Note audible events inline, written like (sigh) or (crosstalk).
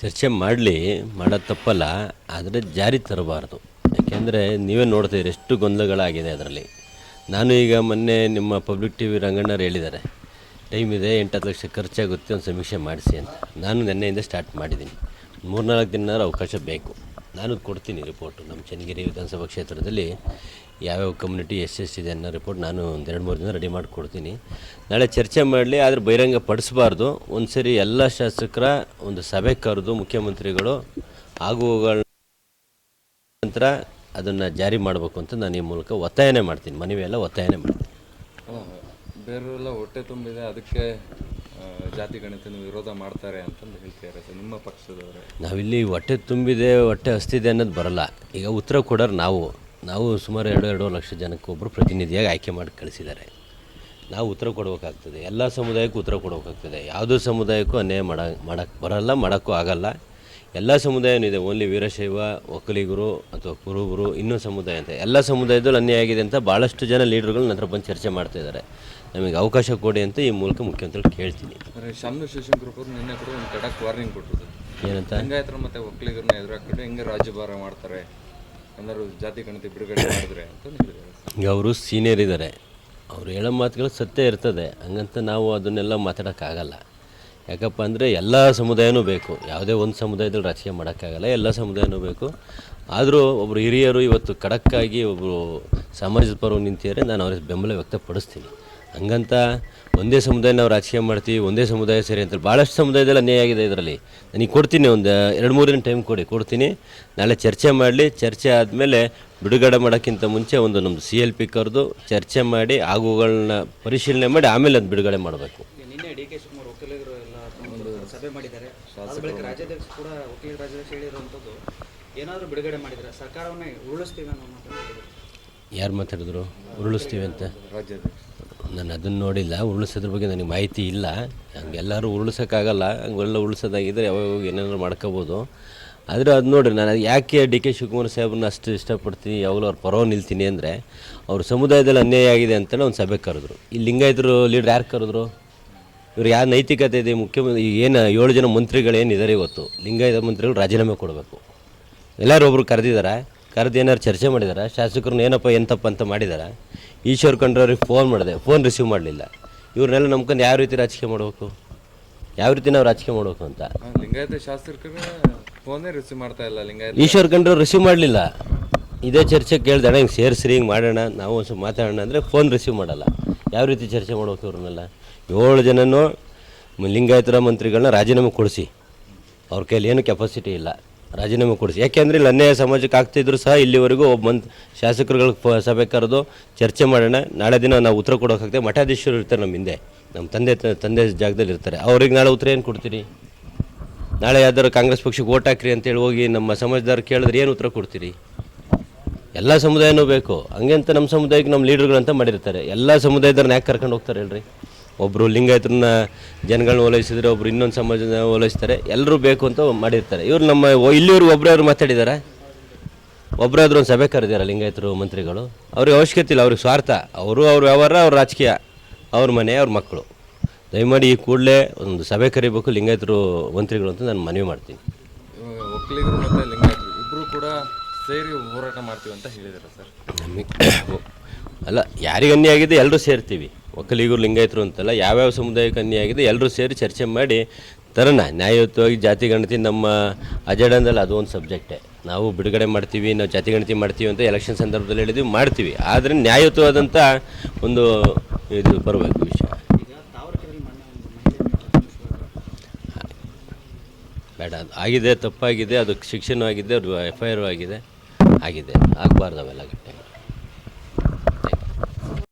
ಚರ್ಚೆ ಮಾಡಲಿ, ಮಾಡೋದು ತಪ್ಪಲ್ಲ, ಆದರೆ ಜಾರಿ ತರಬಾರ್ದು. ಯಾಕೆಂದರೆ ನೀವೇ ನೋಡ್ತೀರಿ ಎಷ್ಟು ಗೊಂದಲಗಳಾಗಿದೆ ಅದರಲ್ಲಿ. ನಾನು ಈಗ ಮೊನ್ನೆ ನಿಮ್ಮ ಪಬ್ಲಿಕ್ ಟಿ ವಿ ರಂಗಣ್ಣರು ಹೇಳಿದ್ದಾರೆ, ಟೈಮ್ ಇದೆ, ಎಂಟತ್ತು ಲಕ್ಷ ಖರ್ಚಾಗುತ್ತೆ, ಒಂದು ಸಮೀಕ್ಷೆ ಮಾಡಿಸಿ ಅಂತ. ನಾನು ನಿನ್ನೆಯಿಂದ ಸ್ಟಾರ್ಟ್ ಮಾಡಿದ್ದೀನಿ. ಮೂರ್ನಾಲ್ಕು ದಿನ ಅವಕಾಶ ಬೇಕು. ನಾನು ಕೊಡ್ತೀನಿ ರಿಪೋರ್ಟ್ ನಮ್ಮ ಚನ್ನಗಿರಿ ವಿಧಾನಸಭಾ ಕ್ಷೇತ್ರದಲ್ಲಿ ಯಾವ್ಯಾವ ಕಮ್ಯುನಿಟಿ ಇದೆ ಅನ್ನೋ ರಿಪೋರ್ಟ್ ನಾನು ಒಂದು ಎರಡು ಮೂರು ದಿನ ರೆಡಿ ಮಾಡಿ ಕೊಡ್ತೀನಿ. ನಾಳೆ ಚರ್ಚೆ ಮಾಡಲಿ, ಆದರೆ ಬಹಿರಂಗ ಪಡಿಸಬಾರ್ದು. ಒಂದು ಸರಿ ಎಲ್ಲ ಶಾಸಕರ ಒಂದು ಸಭೆ ಕರೆದು ಮುಖ್ಯಮಂತ್ರಿಗಳು ಆಗುವಗಳ ನಂತರ ಅದನ್ನು ಜಾರಿ ಮಾಡಬೇಕು ಅಂತ ನಾನು ಈ ಮೂಲಕ ಒತ್ತಾಯನೇ ಮಾಡ್ತೀನಿ. ಮನವಿ ಎಲ್ಲ ಒತ್ತಾಯನೇ ಮಾಡ್ತೀನಿ. ಬೇರೆಲ್ಲ ಹೊಟ್ಟೆ ತುಂಬಿದೆ, ಅದಕ್ಕೆ ಜಾತಿ ಗಣಿತನ ವಿರೋಧ ಮಾಡ್ತಾರೆ ಅಂತಂದು ಹೇಳ್ತಿದ್ದಾರೆ. ಸರ್ ನಿಮ್ಮ ಪಕ್ಷದವರೇ. ನಾವಿಲ್ಲಿ ಹೊಟ್ಟೆ ತುಂಬಿದೆ, ಹೊಟ್ಟೆ ಹಸ್ತಿದೆ ಅನ್ನೋದು ಬರಲ್ಲ. ಈಗ ಉತ್ತರ ಕೊಡೋರು ನಾವು. ನಾವು ಸುಮಾರು ಎರಡು ಎರಡು ಲಕ್ಷ ಜನಕ್ಕೆ ಒಬ್ಬರು ಪ್ರತಿನಿಧಿಯಾಗಿ ಆಯ್ಕೆ ಮಾಡಿ ಕಳಿಸಿದ್ದಾರೆ. ನಾವು ಉತ್ತರ ಕೊಡಬೇಕಾಗ್ತದೆ. ಎಲ್ಲ ಸಮುದಾಯಕ್ಕೂ ಉತ್ತರ ಕೊಡಬೇಕಾಗ್ತದೆ. ಯಾವುದೋ ಸಮುದಾಯಕ್ಕೂ ಅನ್ಯಾಯ ಮಾಡ ಮಾಡೋಕ್ಕೆ ಬರಲ್ಲ, ಮಾಡೋಕ್ಕೂ ಆಗಲ್ಲ. ಎಲ್ಲ ಸಮುದಾಯನೂ ಇದೆ. ಓನ್ಲಿ ವೀರಶೈವ ಒಕ್ಕಲಿಗರು ಅಥವಾ ಕುರುಬರು ಇನ್ನೂ ಸಮುದಾಯ ಅಂತ. ಎಲ್ಲ ಸಮುದಾಯದಲ್ಲೂ ಅನ್ಯಾಯ ಆಗಿದೆ ಅಂತ ಭಾಳಷ್ಟು ಜನ ಲೀಡರ್ಗಳು ನಂತರ ಬಂದು ಚರ್ಚೆ ಮಾಡ್ತಾ ಇದ್ದಾರೆ. ನಮಗೆ ಅವಕಾಶ ಕೊಡಿ ಅಂತ ಈ ಮೂಲಕ ಮುಖ್ಯಮಂತ್ರಿಗಳು ಕೇಳ್ತೀನಿ. ಶಾಮನು ಶಿವಶಂಕರ್ ಅವರು ನಿನ್ನೆ ಕೂಡ ಒಂದು ಕಡಕ್ ವಾರ್ನಿಂಗ್ ಕೊಟ್ಟಿದ್ರು. ಏನಂತ? ಹಂಗಾಯ್ತರ ಮತ್ತೆ ಒಕ್ಕಲಿಗರನ್ನ ಎದುರಾಕೊಂಡು ಹೆಂಗೆ ರಾಜ್ಯಭಾರ ಮಾಡ್ತಾರೆ? ಎಲ್ಲರೂ ಜಾತಿ ಗಣಿತ ಬಿಡುಗಡೆ ಮಾಡಿದ್ರೆ ಅಂತ ಈಗ ಅವರು ಸೀನಿಯರ್ ಇದ್ದಾರೆ. ಅವ್ರು ಹೇಳೋ ಮಾತುಗಳು ಸತ್ಯ ಇರ್ತದೆ. ಹಂಗಂತ ನಾವು ಅದನ್ನೆಲ್ಲ ಮಾತಾಡೋಕ್ಕಾಗಲ್ಲ. ಯಾಕಪ್ಪ ಅಂದರೆ ಎಲ್ಲ ಸಮುದಾಯನೂ ಬೇಕು. ಯಾವುದೇ ಒಂದು ಸಮುದಾಯದಲ್ಲಿ ರಾಜಕೀಯ ಮಾಡೋಕ್ಕಾಗಲ್ಲ, ಎಲ್ಲ ಸಮುದಾಯನೂ ಬೇಕು. ಆದರೂ ಒಬ್ಬರು ಹಿರಿಯರು ಇವತ್ತು ಖಡಕ್ಕಾಗಿ ಒಬ್ಬರು ಸಮಾಜದ ಪರವಾಗಿ ನಿಂತಿದ್ದಾರೆ, ನಾನು ಅವ್ರಿಗೆ ಬೆಂಬಲ ವ್ಯಕ್ತಪಡಿಸ್ತೀನಿ. ಹಂಗಂತ ಒಂದೇ ಸಮುದಾಯ ನಾವು ರಾಜಕೀಯ ಮಾಡ್ತೀವಿ, ಒಂದೇ ಸಮುದಾಯ ಸರಿ ಅಂತ ಭಾಳಷ್ಟು ಸಮುದಾಯದಲ್ಲಿ ಅನ್ಯಾಯ ಆಗಿದೆ ಇದರಲ್ಲಿ. ನನಗೆ ಕೊಡ್ತೀನಿ ಒಂದು ಎರಡು ಮೂರು ದಿನ ಟೈಮ್ ಕೊಡಿ, ಕೊಡ್ತೀನಿ. ನಾಳೆ ಚರ್ಚೆ ಮಾಡಲಿ, ಚರ್ಚೆ ಆದಮೇಲೆ ಬಿಡುಗಡೆ ಮಾಡೋಕ್ಕಿಂತ ಮುಂಚೆ ಒಂದು ನಮ್ಮದು ಸಿ ಎಲ್ ಪಿ ಕರೆದು ಚರ್ಚೆ ಮಾಡಿ, ಆಗುಗಳನ್ನ ಪರಿಶೀಲನೆ ಮಾಡಿ, ಆಮೇಲೆ ಅದು ಬಿಡುಗಡೆ ಮಾಡಬೇಕು ನಿನ್ನೆ ಡಿ ಕೆ ಶಿವಕುಮಾರ್ ವಕೀಲರು ಎಲ್ಲ ಒಂದು ಸಭೆ ಮಾಡಿದ್ದಾರೆ. ಅದ್ರ ಬಳಿಕ ರಾಜ್ಯಾಧ್ಯಕ್ಷ ಕೂಡ ವಕೀಲ ರಾಜ್ಯಾಧ್ಯಕ್ಷ ಹೇಳಿರುವಂಥದ್ದು ಏನಾದರೂ ಬಿಡುಗಡೆ ಮಾಡಿದರೆ ಸರ್ಕಾರವನ್ನೇ ಉರುಳಿಸ್ತೀವಿ ಅನ್ನೋ ಮಾತನ್ನು ಯಾರು ಮಾತಾಡಿದ್ರು? ಉರುಳಿಸ್ತೀವಿ ಅಂತ? ರಾಜ್ಯಾಧ್ಯಕ್ಷ. ನಾನು ಅದನ್ನು ನೋಡಿಲ್ಲ. ಉರುಳಿಸೋದ್ರ ಬಗ್ಗೆ ನನಗೆ ಮಾಹಿತಿ ಇಲ್ಲ. ಹಂಗೆಲ್ಲರೂ ಉರುಳಿಸೋಕ್ಕಾಗಲ್ಲ. ಹಂಗೆಲ್ಲ ಉರುಳಿಸೋದಾಗಿದ್ದರೆ ಯಾವಾಗ ಏನಾದ್ರೂ ಮಾಡ್ಕೋಬೋದು. ಆದರೆ ಅದು ನೋಡಿರಿ ನಾನು ಯಾಕೆ ಡಿ ಕೆ ಶಿವಕುಮಾರ್ ಸಾಹೇಬ್ರನ್ನ ಅಷ್ಟು ಇಷ್ಟಪಡ್ತೀನಿ ಯಾವಾಗಲೂ ಅವ್ರ ಪರವ ನಿಲ್ತೀನಿ ಅಂದರೆ ಅವ್ರ ಸಮುದಾಯದಲ್ಲಿ ಅನ್ಯಾಯ ಆಗಿದೆ ಅಂತಲೇ ಒಂದು ಸಭೆ ಕರೆದ್ರು. ಈ ಲಿಂಗಾಯತರು ಲೀಡ್ರ್ ಯಾರು ಕರೆದ್ರು? ಇವ್ರು ಯಾವ ನೈತಿಕತೆ ಇದೆ ಮುಖ್ಯಮಂತ್ರಿ ಏನು ಏಳು ಜನ ಮಂತ್ರಿಗಳೇನಿದ್ದಾರೆ ಇವತ್ತು ಲಿಂಗಾಯತ ಮಂತ್ರಿಗಳು ರಾಜೀನಾಮೆ ಕೊಡಬೇಕು. ಎಲ್ಲರೂ ಒಬ್ರು ಕರೆದಿದ್ದಾರೆ ಕರೆದು ಏನಾರು ಚರ್ಚೆ ಮಾಡಿದಾರ ಶಾಸಕರನ್ನ ಏನಪ್ಪ ಎಂತಪ್ಪ ಅಂತ ಮಾಡಿದ್ದಾರೆ ಈಶ್ವರ್ ಖಂಡ್ರವ್ರಿಗೆ ಫೋನ್ ಮಾಡಿದೆ ಫೋನ್ ರಿಸೀವ್ ಮಾಡಲಿಲ್ಲ. ಇವ್ರನ್ನೆಲ್ಲ ನಂಬ್ಕೊಂಡು ಯಾವ ರೀತಿ ರಾಜಕೀಯ ಮಾಡಬೇಕು? ಯಾವ ರೀತಿ ನಾವು ರಾಜಕೀಯ ಮಾಡಬೇಕು ಅಂತ? ಲಿಂಗಾಯತ ಶಾಸಕರ ಫೋನೇ ರಿಸೀವ್ ಮಾಡ್ತಾ ಇಲ್ಲ ಲಿಂಗಾಯತ. ಈಶ್ವರ್ ಖಂಡ್ರವ್ರು ರಿಸೀವ್ ಮಾಡಲಿಲ್ಲ. ಇದೇ ಚರ್ಚೆ ಕೇಳ್ದಣ್ಣ ಹಿಂಗೆ ಸೇರಿಸ್ರಿ ಹಿಂಗೆ ಮಾಡೋಣ ನಾವು ಒಂದು ಸ್ವಲ್ಪ ಮಾತಾಡೋಣ ಅಂದರೆ ಫೋನ್ ರಿಸೀವ್ ಮಾಡಲ್ಲ. ಯಾವ ರೀತಿ ಚರ್ಚೆ ಮಾಡ್ಬೇಕು ಇವ್ರನ್ನೆಲ್ಲ ಏಳು ಜನನೂ ಲಿಂಗಾಯತರ ಮಂತ್ರಿಗಳನ್ನ ರಾಜೀನಾಮೆ ಕೊಡಿಸಿ. ಅವ್ರ ಕೈಯಲ್ಲಿ ಏನು ಕೆಪಾಸಿಟಿ ಇಲ್ಲ. ರಾಜೀನಾಮೆ ಕೊಡಿಸಿ. ಯಾಕೆಂದರೆ ಇಲ್ಲಿ ಅನ್ಯಾಯ ಸಮಾಜಕ್ಕೆ ಆಗ್ತಿದ್ರು ಸಹ ಇಲ್ಲಿವರೆಗೂ ಒಬ್ಬ ಮಂತ್ ಶಾಸಕರುಗಳಿಗೆ ಫ- ಸಭೆ ಕರೆದು ಚರ್ಚೆ ಮಾಡೋಣ. ನಾಳೆ ದಿನ ನಾವು ಉತ್ತರ ಕೊಡೋಕ್ಕಾಗ್ತದೆ ಮಠಾಧೀಶರು ಇರ್ತಾರೆ ನಮ್ಮ ಹಿಂದೆ. ನಮ್ಮ ತಂದೆ ತಂದೆ ಜಾಗದಲ್ಲಿ ಇರ್ತಾರೆ. ಅವ್ರಿಗೆ ನಾಳೆ ಉತ್ತರ ಏನು ಕೊಡ್ತೀರಿ? ನಾಳೆ ಯಾವ್ದಾದ್ರು ಕಾಂಗ್ರೆಸ್ ಪಕ್ಷಕ್ಕೆ ಓಟ್ ಹಾಕ್ರಿ ಅಂತೇಳಿ ಹೋಗಿ ನಮ್ಮ ಸಮಾಜದವ್ರು ಕೇಳಿದ್ರೆ ಏನು ಉತ್ತರ ಕೊಡ್ತೀರಿ? ಎಲ್ಲ ಸಮುದಾಯನೂ ಬೇಕು. ಹಂಗೆಂತ ನಮ್ಮ ಸಮುದಾಯಕ್ಕೆ ನಮ್ಮ ಲೀಡರ್ಗಳಂತ ಮಾಡಿರ್ತಾರೆ. ಎಲ್ಲ ಸಮುದಾಯದವ್ರನ್ನ ಯಾಕೆ ಕರ್ಕೊಂಡು ಹೋಗ್ತಾರೆ ಹೇಳ್ರಿ? ಒಬ್ಬರು ಲಿಂಗಾಯತರನ್ನ ಜನಗಳನ್ನ ಓಲೈಸಿದ್ರೆ ಒಬ್ರು ಇನ್ನೊಂದು ಸಮಾಜನ ಓಲೈಸ್ತಾರೆ. ಎಲ್ಲರೂ ಬೇಕು ಅಂತ ಮಾಡಿರ್ತಾರೆ. ಇವ್ರು ನಮ್ಮ ಇಲ್ಲಿ ಇವರು ಒಬ್ಬರೇ ಒಬ್ಬರವ್ರು ಮಾತಾಡಿದ್ದಾರೆ ಒಬ್ಬರಾದ್ರೂ ಒಂದು ಸಭೆ ಕರೆದಿದ್ದಾರೆ ಲಿಂಗಾಯತರು, ಮಂತ್ರಿಗಳು? ಅವ್ರಿಗೆ ಅವಶ್ಯಕತೆ ಇಲ್ಲ. ಅವ್ರಿಗೆ ಸ್ವಾರ್ಥ. ಅವರು ಅವ್ರ ವ್ಯವಹಾರ, ಅವ್ರ ರಾಜಕೀಯ. ಅವ್ರ ಮನೆ, ಅವ್ರ ಮಕ್ಕಳು. ದಯಮಾಡಿ ಈ ಕೂಡಲೇ ಒಂದು ಸಭೆ ಕರಿಬೇಕು ಲಿಂಗಾಯತರು ಮಂತ್ರಿಗಳು ಅಂತ ನಾನು ಮನವಿ ಮಾಡ್ತೀನಿ. ಒಕ್ಕಲಿಗರು ಮತ್ತೆ ಸೇರಿ ಹೋರಾಟ ಮಾಡ್ತೀವಿ ಅಂತ ಹೇಳಿದ್ದಾರೆ ಸರ್. (coughs) ಅಲ್ಲ, ಯಾರಿಗೆ ಆಗಿದೆ ಎಲ್ಲರೂ ಸೇರ್ತೀವಿ. ಒಕ್ಕಲಿಗರು, ಲಿಂಗಾಯತರು ಅಂತಲ್ಲ, ಯಾವ್ಯಾವ ಸಮುದಾಯಕ್ಕೆ ಅನ್ಯಾಯ ಆಗಿದೆ ಎಲ್ಲರೂ ಸೇರಿ ಚರ್ಚೆ ಮಾಡಿ ತರೋಣ. ನ್ಯಾಯಯುತವಾಗಿ ಜಾತಿ ಗಣತಿ ನಮ್ಮ ಅಜೆಂಡಾದಲ್ಲಿ ಅದು ಒಂದು ಸಬ್ಜೆಕ್ಟೇ. ನಾವು ಬಿಡುಗಡೆ ಮಾಡ್ತೀವಿ, ನಾವು ಜಾತಿ ಗಣತಿ ಮಾಡ್ತೀವಿ ಅಂತ ಎಲೆಕ್ಷನ್ ಸಂದರ್ಭದಲ್ಲಿ ಹೇಳಿದ್ವಿ, ಮಾಡ್ತೀವಿ. ಆದರೆ ನ್ಯಾಯಯುತವಾದಂಥ ಒಂದು ಇದು ಬರಬೇಕು ವಿಷಯ. ಬೇಡ ಆಗಿದೆ, ತಪ್ಪಾಗಿದೆ, ಅದು ಶಿಕ್ಷಣ ಆಗಿದೆ ಅದು ಎಫ್ ಐ ಆರ್ ಆಗಿದೆ. ಆಗಿದೆ. ಆಗಬಾರ್ದು ಅವೆಲ್ಲ